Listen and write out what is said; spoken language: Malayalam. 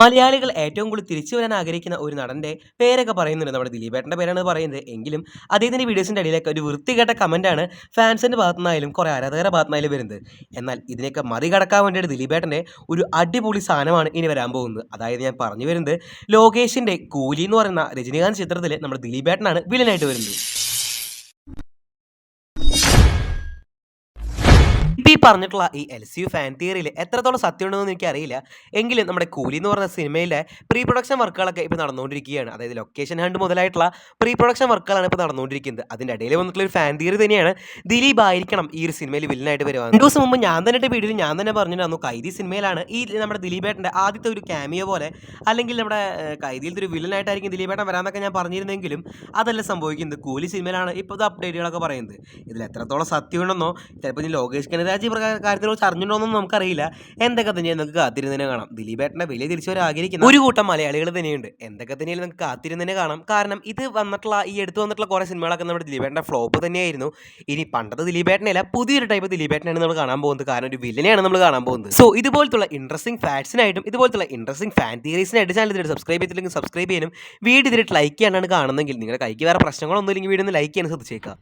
മലയാളികൾ ഏറ്റവും കൂടുതൽ തിരിച്ചു വരാൻ ആഗ്രഹിക്കുന്ന ഒരു നടന്റെ പേരൊക്കെ പറയുന്നുണ്ട് നമ്മുടെ ദിലീപേട്ടന്റെ പേരാണ് പറയുന്നത്. എങ്കിലും അദ്ദേഹത്തിന്റെ വീഡിയോസിന്റെ അടിയിലേക്ക് ഒരു വൃത്തികെട്ട കമന്റാണ് ഫാൻസിന്റെ ഭാഗത്തുനിന്നായാലും കുറേ ആരാധകരുടെ ഭാഗത്തുനിന്നായാലും വരുന്നത്. എന്നാൽ ഇതിനെയൊക്കെ മറികടക്കാൻ വേണ്ടിയിട്ട് ദിലീപേട്ടന്റെ ഒരു അടിപൊളി സാധനമാണ് ഇനി വരാൻ പോകുന്നത്. അതായത് ഞാൻ പറഞ്ഞു വരുന്നത് ലോകേഷിന്റെ കൂലി എന്ന് പറയുന്ന രജനീകാന്ത് ചിത്രത്തിൽ നമ്മുടെ ദിലീപേട്ടനാണ് വില്ലനായിട്ട് വരുന്നത് ഇപ്പം ഈ പറഞ്ഞിട്ടുള്ള ഈ എൽ സി യു ഫാൻ തിയറിയിൽ എത്രത്തോളം സത്യമുണ്ടെന്ന് എനിക്കറിയില്ല. എങ്കിലും നമ്മുടെ കൂലി എന്ന് പറഞ്ഞ സിനിമയിലെ പ്രീ പ്രൊഡക്ഷൻ വർക്കുകളൊക്കെ ഇപ്പോൾ നടന്നുകൊണ്ടിരിക്കുകയാണ്. അതായത് ലൊക്കേഷൻ ഹണ്ട് മുതലായിട്ടുള്ള പ്രീ പ്രൊഡക്ഷൻ വർക്കുകളാണ് ഇപ്പോൾ നടന്നുകൊണ്ടിരിക്കുന്നത്. അതിന്റെ ഇടയിൽ വന്നിട്ടുള്ള ഒരു ഫാൻ തിയറി തന്നെയാണ് ദിലീപ് ആയിരിക്കണം ഈ ഒരു സിനിമയിൽ വില്ലനായിട്ട് വരുവാൻ രണ്ട് ദിവസം മുമ്പ് ഞാൻ തന്നെ വീഡിയോയിൽ ഞാൻ തന്നെ പറഞ്ഞിട്ടുണ്ടായിരുന്നു കൈദി സിനിമയിലാണ് ഈ നമ്മുടെ ദിലീപേട്ടന്റെ ആദ്യത്തെ ഒരു ക്യാമിയോ പോലെ അല്ലെങ്കിൽ നമ്മുടെ കൈദിയിലത്തെ ഒരു വില്ലനായിട്ടായിരിക്കും ദിലീപേട്ടൻ വരാമെന്നൊക്കെ ഞാൻ പറഞ്ഞിരുന്നെങ്കിലും അതല്ല സംഭവിക്കുന്നത്. കൂലി സിനിമയിലാണ് ഇപ്പോൾ അപ്ഡേറ്റുകളൊക്കെ പറയുന്നത്. ഇതിൽ എത്രത്തോളം സത്യമുണ്ടെന്നോ ചിലപ്പോൾ ഇനി ലോകേഷ് കനരാജ് കാര്യത്തിനെക്കുറിച്ച് അറിഞ്ഞിട്ടുണ്ടോന്നും നമുക്കറിയില്ല. എന്തൊക്കെ തന്നെയാണ് നമുക്ക് കാത്തിരുന്നതിനെ കാണാം. ദിലീപേട്ടന്റെ വലിയ തിരിച്ചു വരാൻ ആഗ്രഹിക്കുന്ന ഒരു കൂട്ടം മലയാളികൾ തന്നെയുണ്ട്. എന്തൊക്കെ തന്നെയാലും നമുക്ക് കാത്തിരുന്നതിനെ കാണാം. കാരണം ഇത് വന്നിട്ടുള്ള ഈ എടുത്തു വന്നിട്ടുള്ള കുറേ സിനിമകളൊക്കെ നമ്മുടെ ദിലീപേട്ടന്റെ ഫ്ലോപ്പ് തന്നെയായിരുന്നു. ഇനി പണ്ടത്തെ ദിലീപേട്ടനല്ല പുതിയൊരു ടൈപ്പ് ദിലീപേട്ടനാണ് നമ്മൾ കാണാൻ പോകുന്നത്. കാരണം ഒരു വില്ലനെയാണ് നമ്മൾ കാണാൻ പോകുന്നത്. സോ ഇതുപോലത്തുള്ള ഇൻട്രസ്റ്റിംഗ് ഫാക്ട്സിനായിട്ടും ഇതുപോലത്തുള്ള ഇൻട്രസ്റ്റിംഗ് ഫാൻ തിയറീസിനായിട്ട് ചാനൽ ഇതിനായിട്ട് സബ്സ്ക്രൈബ് ചെയ്തില്ലെങ്കിൽ സബ്സ്ക്രൈബ് ചെയ്യാനും വീഡിയോ ഇതിലിട്ട് ലൈക്ക് ചെയ്യാനാണ് കാണുന്നതെങ്കിൽ നിങ്ങളുടെ കൈക്ക് വേറെ പ്രശ്നങ്ങളൊന്നും ഇല്ലെങ്കിൽ വീഡിയോ ഒന്ന് ലൈക്ക് ചെയ്യാൻ ശ്രദ്ധിച്ചേക്കാം